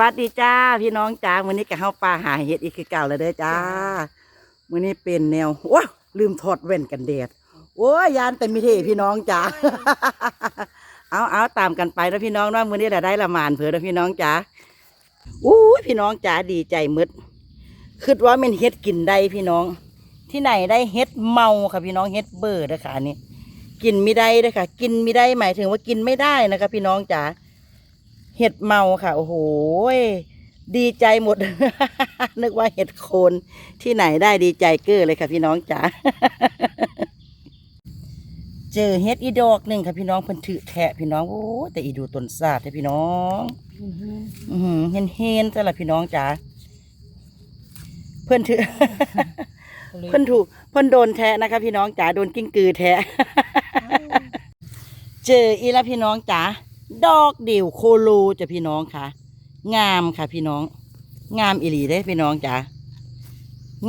วัสดีจ้าพี่น้องจ้ามื้อนี้ก็เฮาปลาหาเห็ดอีกคือเก่าแล้วเด้อจ้ามื้อนี้เป็นแนวว้าลืมถอดแว่นกันแดดโอ้ยยานแต่มีเทพี่น้องจ้าเอาเอาตามกันไปนะพี่น้องเนาะมื้อนี้ละได้ละหมานเผื่อนะพี่น้องจ้าอู้ยพี่น้องจ้าดีใจหมึดคิดว่ามันเฮ็ดกินได้พี่น้อง ที่ไหนได้เฮ็ดเมาค่ะพี่น้องเฮ็ดเบอร์เด้อค่ะอันนี่กินไม่ได้เด้อค่ะกินไม่ได้หมายถึงว่ากินไม่ได้นะคะพี่น้องจ๋า เห็ดเมาค่ะ โอ้โหดีใจหมด นึกว่าเห็ดโคนที่ไหนได้ดีใจเก้อเลยค่ะพี่น้องจ๋าเจอเห็ดอีดอกหนึ่งค่ะพี่น้องเพิ่นถือแทะพี่น้องโอ้แต่อีดูต้นซาดแต่พี่น้องอือหือเห็นเห็นแต่ละพี่น้องจ๋าเพิ่นถือเพิ่นถูกเพิ่นโดนแทะนะคะพี่น้องจ๋าโดนกิ้งกือแทะเจออีละพี่น้องจ๋า ดอกเดี่ยวโคโลจ้ะพี่น้องค่ะ งามค่ะพี่น้อง งามอิหลีได้พี่น้องจ๋า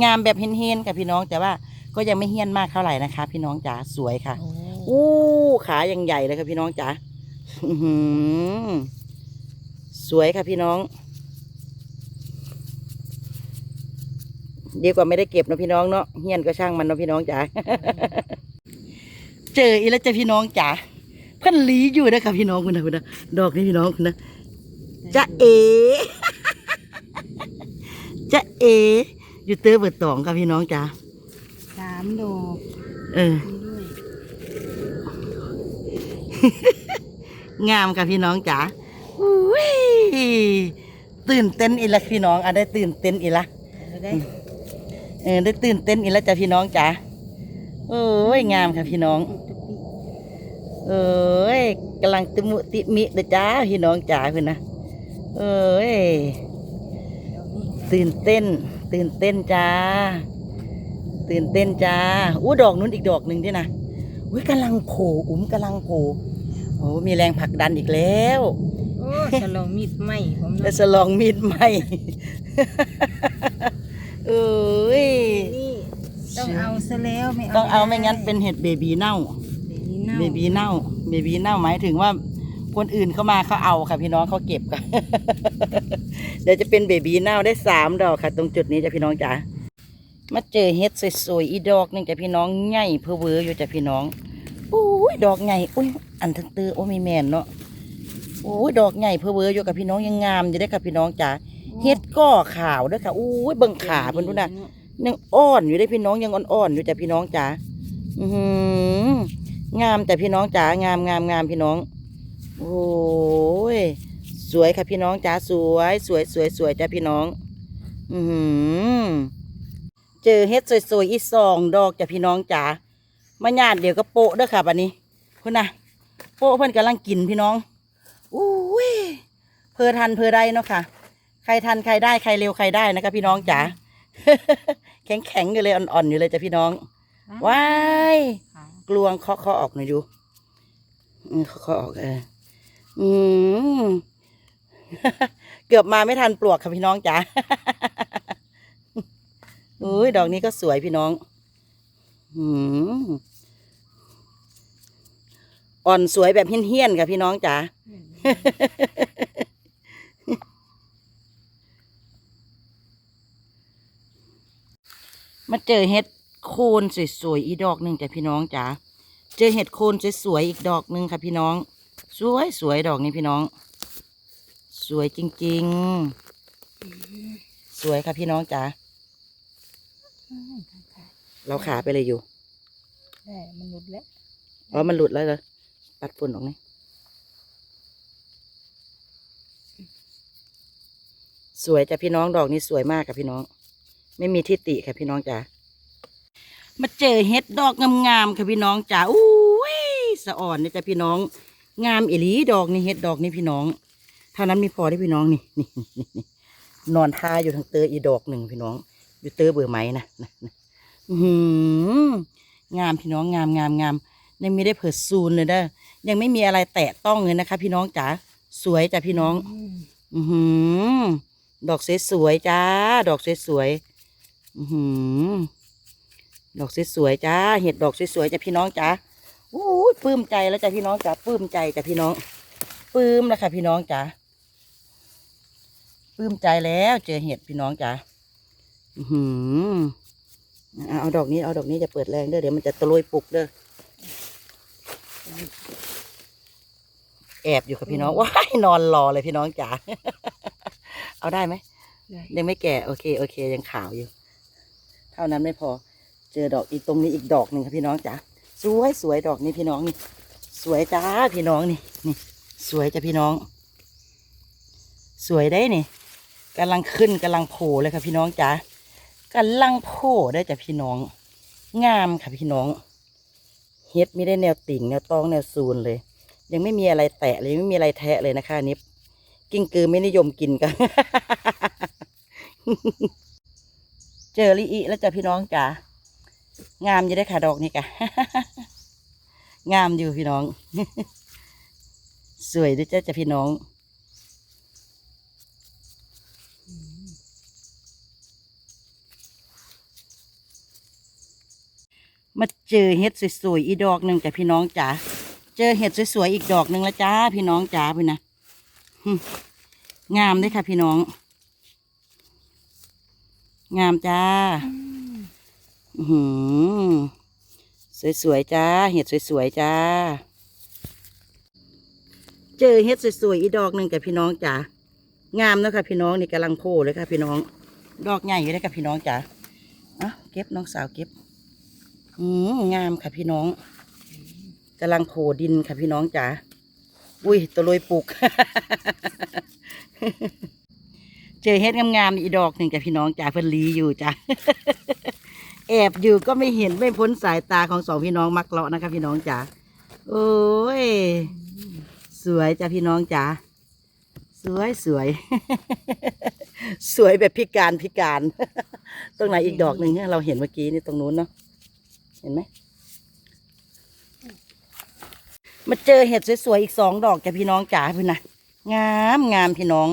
งามแบบเฮี้ยนๆค่ะพี่น้องแต่ว่าก็ยังไม่เฮี้ยนมากเท่าไหร่นะคะ พี่น้องจ๋าสวยค่ะอู้ขายังใหญ่เลยค่ะพี่น้องจ๋าอื้อหือสวยค่ะพี่น้อง ดีกว่าไม่ได้เก็บเนอะพี่น้องเนาะเฮี้ยนก็ช่างมันเนาะพี่น้องจ๋าเจออีแล้วจ้ะพี่น้องจ๋า เพิ่นหลีอยู่นะคะพี่น้องคุณนะคุณนะดอกนี้พี่น้องคุณนะจะเอจะเอ อยู่เตอร์เบิดตองค่ะพี่น้องจ๋าสามดอกเออนี่ด้วยงามค่ะพี่น้องจ๋าอุ้ยตื่นเต้นอีละพี่น้องอะได้ตื่นเต้นอีละแล้วได้เออได้ตื่นเต้นอีละจ้ะพี่น้องจ๋าโอ้ยงามค่ะพี่น้องตุกตุกปิ เอ้ยกำลังติมุติมิเด้อจ้าพี่น้องจ๋าเพื่อนนะเอ้ยดอกนี้ตื่นเต้น ตื่นเต้นจ้า ตื่นเต้นจ้าอู้ดอกนู้นอีกดอกหนึ่งด้วยนะอุ้ยกำลังโผล่อุ้มกำลังโผล่โอ้มีแรงผลักดันอีกแล้วโอ้ฉลองมีดไหมผมแล้วเนาะสลองมีดไหมเอ้ยนี่ต้องเอาซะแล้วไม่เอาต้องเอาไม่งั้นเป็นเห็ดเบบีเน่า เบบีเน่าเบบีเน่าเบบีเน่าหมายถึงว่า คนอื่นเข้ามาเขาเอาค่ะพี่น้องเขาเก็บค่ะ เดี๋ยวจะเป็นเบบีเน่าได้สามดอกค่ะ ตรงจุดนี้จ้ะพี่น้องจ๋ามาเจอเห็ดสวยๆอีดอกหนึงจ้ะพี่น้องใหญ่เพอเวออยู่จ้ะพี่น้องอุ้ยดอกใหญ่อุ้ยอันทั้งตือโอ้มีแมนเนาะโอ้ยดอกใหญ่เพอเวออยู่กับพี่น้องยังงามอยู่ได้อค่ะพี่น้องจ๋าเห็ดก้อขาวเด้วยค่ะอุ้ยเบิ่งขาเพิ่นดูนะยังอ่อนอยู่ได้อพี่น้องยังอ่อนๆอยู่จ้ะพี่น้องจ๋าอือหือ งามแต่พี่น้องจ๋างามงามงามพี่น้อง โอ้ยสวยค่ะพี่น้องจ๋าสวย สวยสวยสวยจ้ะพี่น้อง อือหือเจอเฮ็ดสวยๆอีกสองดอกจ้ะพี่น้องจ๋ามาญาติเดี๋ยวก็โปะเด้อค่ะบัดนี้คุณน่ะโปะเพิ่นกำลังกินพี่น้องอุ้ยเพอทันเพอได้เนาะค่ะ ใครทันใครได้ใครเร็วใครได้นะคะพี่น้องจ๋าแข็งแข็งๆอยู่เลยอ่อนๆอยู่เลยจ้ะพี่น้องว้ายค่ะ กลวงเคาะเคาะออกหน่อยดูเคาะเคาะออกเอออืมเกือบมาไม่ทันปลวกค่ะพี่น้องจ๋าอุ้ยดอกนี้ก็สวยพี่น้อง อืมอ่อนสวยแบบเฮี้ยนๆค่ะพี่น้องจ๋ามาเจอเห็ดโคนสวยๆอีดอกหนึ่งจ้ะพี่น้องจ๋า เจอเห็ดโคนสวยๆอีกดอกหนึ่งค่ะพี่น้อง สวยสวยๆดอกนี้พี่น้อง สวยจริง ๆ สวยค่ะพี่น้องจ๋าเราขาไปเลยอยู่ได้มันหลุดแล้วอ๋อมันหลุดแล้วเหรอปัดฝุ่นออกนี่สวยจ้ะพี่น้องดอกนี้สวยมากค่ะพี่น้อง ไม่มีที่ติค่ะพี่น้องจ๋า มาเจอเห็ดดอกงามๆค่ะพี่น้องจ๋าอุ้ยสะอ่อนนี่จ้ะพี่น้อง งามอลีดอกนี่เห็ดดอกนี่พี่น้องเท่านั้นมีพอได้พี่น้องนี่นี่นี่นอนท่าอยู่ทางเตออีดอกหนึ่งพี่น้อง อยู่เตอเบื่อไหมนะนะหืองามพี่น้องงามงามงามยังไม่ได้เผิดซูนเลยเด้อยังไม่มีอะไรแตะต้องเลยนะคะ พี่น้องจ๋าสวยจ้ะพี่น้อง อืมอือหือดอกสวยๆจ้า ดอกสวยๆอือหือ ดอกสวยๆจ้า เห็ดดอกสวยๆจ้ะพี่น้องจ้าอู้ยปลื้มใจแล้วจ้ะพี่น้องจ้าปลื้มใจจ้ะพี่น้องปลื้มแล้วค่ะพี่น้องจ้าปลื้มใจแล้วเจอเห็ดพี่น้องจ๋าอื้อหือเอาเอาดอกนี้เอาดอกนี้จะเปิดแรงเด้อเดี๋ยวมันจะตะลุยปลุกเด้อแอบอยู่กับพี่น้องว้ายนอนรอเลยพี่น้องจ๋าเอาได้ไหมได้ยังไม่แก่โอเคโอเคยังขาวอยู่ เท่านั้นไม่พอ เจอดอกอีกตรงนี้อีกดอกหนึ่งครับพี่น้องจ๋าสวยสวยดอกนี้พี่น้องนี่สวยจ้าพี่น้องนี่นี่ สวยจ้ะพี่น้อง สวยได้นี่กำลังขึ้นกำลังโผล่เลยค่ะพี่น้องจ๋ากำลังโผล่ได้จ้ะพี่น้อง งามค่ะพี่น้องเฮ็ดไม่ได้แนวติ่งแนวตองแนวซูนเลย ยังไม่มีอะไรแตะเลยไม่มีอะไรแทะเลยนะคะนนี้กิ้งกือไม่นิยมกินกัน เจอลิอิแล้วจ้ะพี่น้องจ๋า งามอยู่ได้ค่ะดอกนี่ะงามอยู่พี่น้อง สวยด้วยจ้ะจ้ะพี่น้องมาเจอเห็ดสวยๆอีดอกหนึ่งจ้ะพี่น้องจ๋าเจอเห็ดสวยๆอีกดอกหนึ่งแล้วจ้าพี่น้องจ๋าพี่นะงามเลยค่ะพี่น้อง งามจ้า หือสวยๆจ้า เห็ดสวยๆจ้า เจอเห็ดสวยๆอีดอกหนึ่งกับพี่น้องจ๋างามนะคะพี่น้องนี่กำลังโผล่เลยค่ะพี่น้อง ดอกใหญ่อยู่เลยค่ะพี่น้องจ๋าอะเก็บน้องสาวเก็บอืมงามค่ะพี่น้องกำลังโผล่ดินค่ะพี่น้องจ๋าอุ้ยตัวลอยปลูก เจอเฮ็ดงามๆอีดอกหนึ่งจ้ะพี่น้องจ๋าเพิ่นลีอยู่จ้ะ แอบอยู่ก็ไม่เห็นไม่พ้นสายตาของสองพี่น้องมักเลาะนะคะพี่น้องจ๋าโอ้ย สวยจ้ะพี่น้องจ๋าสวยสวย สวยแบบพิการพิการ ตรงไหนอีกดอกหนึ่งเราเห็นเมื่อกี้นี่ตรงนู้นเนาะเห็นไหมมาเจอเห็ดสวยๆอีกสองดอกจ้ะพี่น้องจ๋าพี่นะงามงามพี่น้อง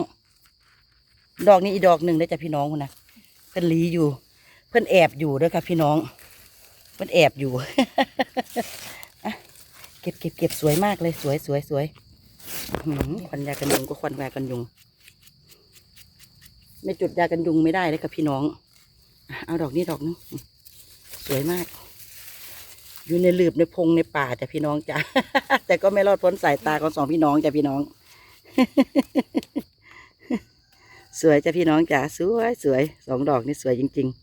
ดอกนี้อีกดอกหนึ่งได้จ้ะพี่น้องคุณนะเพิ่นหลีอยู่ พิ่นแอบอยู่ด้วยค่ะพี่น้อง เพิ่นแอบอยู่เก็บเก็บเก็บสวยมากเลยสวยสวยสวยควันยากันยุงก็ควันยากันยุง ไม่จุดยากันยุงไม่ได้เลยค่ะพี่น้อง เอาดอกนี้ดอกนึงสวยมาก อยู่ในหลืบในพงในป่าจ้ะพี่น้องจ้ะแต่ก็ไม่รอดพ้นสายตาของสองพี่น้องจ้ะพี่น้อง สวยจ้ะพี่น้องจ้ะสวยสวยสองดอกนี่สวยจริง ๆ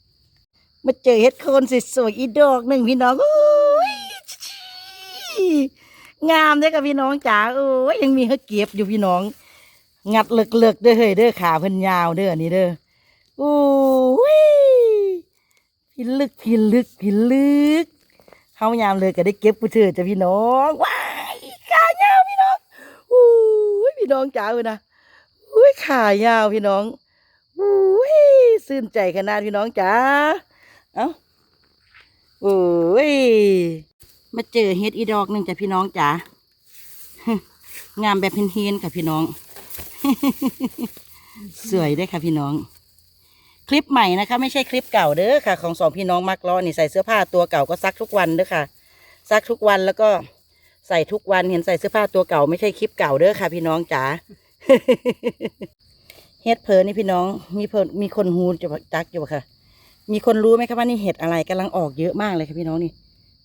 มาเจอเห็ดโคนสวยๆอีดอกหนึ่งพี่น้องโอ้ยงามเด้อกับพี่น้องจ๋าโอ้ยยังมีให้เก็บอยู่พี่น้อง งัดเลิกๆเด้อเฮ้ยเด้อขาเพิ่นยาวเด้อนนี้เด้อโอ้ยพี่ลึกพี่ลึกพี่ลึกเฮายามเลยก็ได้เก็บผู้เถื่อจ้ะพี่น้องว้ายขายาวพี่น้องโอ้ยพี่น้องจ๋าเลยนะอุ้ยขายาวพี่น้องอุ้ยซื่นใจขนาดพี่น้องจ๋า เอ้าโอ้ย มาเจอเฮ็ดอีดอกหนึ่งจ้ะพี่น้องจ๋างามแบบเฮียนๆค่ะพี่น้อง สวยด้ค่ะพี่น้อง คลิปใหม่นะคะ ไม่ใช่คลิปเก่าเด้อค่ะ ของสองพี่น้องมักล้อนี่ใส่เสื้อผ้าตัวเก่าก็ซักทุกวันเด้อค่ะ ซักทุกวันแล้วก็ใส่ทุกวันเห็นใส่เสื้อผ้าตัวเก่าไม่ใช่คลิปเก่าเด้อค่ะ พี่น้องจ๋าเฮ็ดเพลนี่พี่น้อง มีเพนมีคนฮูจะจักอยู่ค่ะ มีคนรู้ไหมคะว่านี่เห็ดอะไรกำลังออกเยอะมากเลยค่ะพี่น้องนี่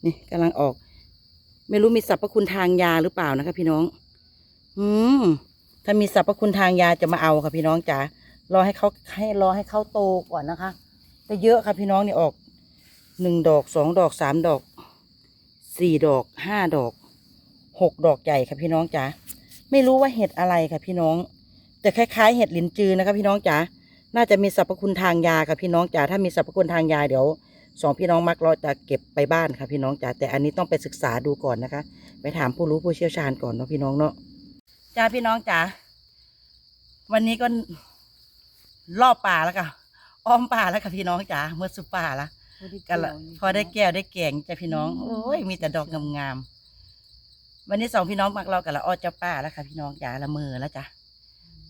นี่กำลังออก ไม่รู้มีสรรพคุณทางยาหรือเปล่านะคะพี่น้อง อืมถ้ามีสรรพคุณทางยาจะมาเอาค่ะพี่น้องจ๋ารอให้เขาให้รอให้เขาโตก่อนนะคะแต่เยอะค่ะพี่น้องนี่ออกหนึ่งดอกสองดอกสามดอกสี่ดอกห้าดอกหกดอกใหญ่ค่ะพี่น้องจ๋าไม่รู้ว่าเห็ดอะไรค่ะพี่น้อง แต่คล้ายๆ เห็ดลินจือนะคะพี่น้องจ๋า น่าจะมีสรรพคุณทางยาค่ะพี่น้องจ๋าถ้ามีสรรพคุณทางยาเดี๋ยวสองพี่น้องมักเราจะเก็บไปบ้านค่ะพี่น้องจ๋าแต่อันนี้ต้องไปศึกษาดูก่อนนะคะ ไปถามผู้รู้ผู้เชี่ยวชาญก่อนเนาะพี่น้องเนาะจ้าพี่น้องจ๋าวันนี้ก็รอบป่าแล้วค่ะอ้อมป่าแล้วค่ะพี่น้องจ๋าเมื่อสุป่าละกันละพอได้แก้วได้แกงจ้ะพี่น้องโอ้ยมีแต่ดอกงามๆวันนี้สองพี่น้องมักเรากันละอ้อเจ้าป้าแล้วค่ะพี่น้องจ๋าละเมอแล้วจ้ะ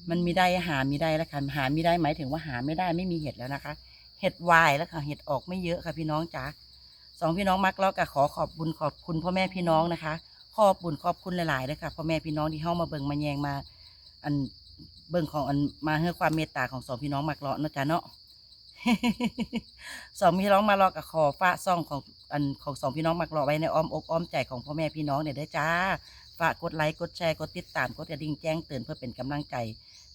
มันมีได้หามีได้แล้วค่ะหามีได้หมายถึงว่าหาไม่ได้ไม่มีเห็ดแล้วนะคะ เห็ดวายแล้วค่ะ เห็ดออกไม่เยอะค่ะพี่น้องจ๋าสองพี่น้องมักเล้วกับขอขอบบุญขอบคุณพ่อแม่พี่น้องนะคะ ขอบบุญขอบคุณหลายๆนะคะพ่อแม่พี่น้องที่เข้ามาเบิ่งมาแยงมา อันเบิ่งของอันมาเพื่อความเมตตาของสองพี่น้องมักเลาะนะจ๊ะเนาะสองพี่น้องมาเลาะกับขอฟ้าซ่องของอันของสองพี่น้องมักเลาะไว้ในอ้อมอกอ้อมใจของพ่อแม่พี่น้องเนี่ยได้จ้าฝากกดไลค์กดแชร์กดติดตามกดกระดิ่งแจ้งเตือนเพื่อเป็นกำลังใจ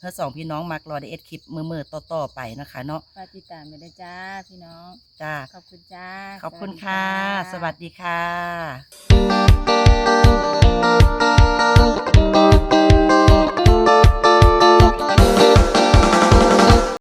เพื่อสองพี่น้องมักรอได้เอ็ดคลิปมือมือต่อต่อไปนะคะเนาะฝากติดตามไปด้ยจ้าพี่น้องจ้าขอบคุณจ้าขอบคุณค่ะ สวัสดีค่ะ